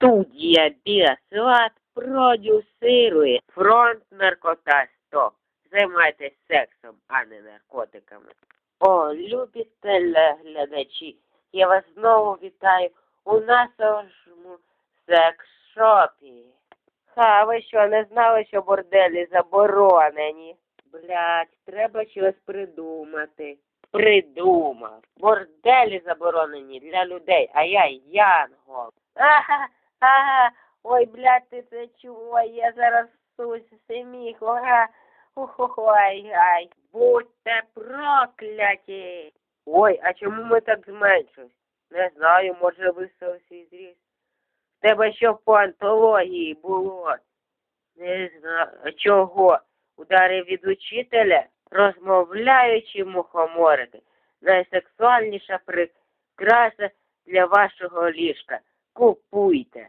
Студія Біасват продюсирує фронт наркота стоп. Займайтесь сексом, а не наркотиками. О, любі телеглядачі, я вас знову вітаю у нашому секс-шопі. Ха, ви що, не знали, що борделі заборонені? Блять, треба щось придумати. Придумав. Борделі заборонені для людей, а я янгол. Ага, ага. Ой, блядь, ти це чого? Я зараз сусь сміху. Ага. Ой, ай. Будьте прокляті. Ой, а чому ми так зменшились? Не знаю, може виставився зріс. В тебе що по антології було? Не знаю. Чого? Удари від учителя? Розмовляючи мухоморики. Найсексуальніша прикраса для вашого ліжка. Купуйте.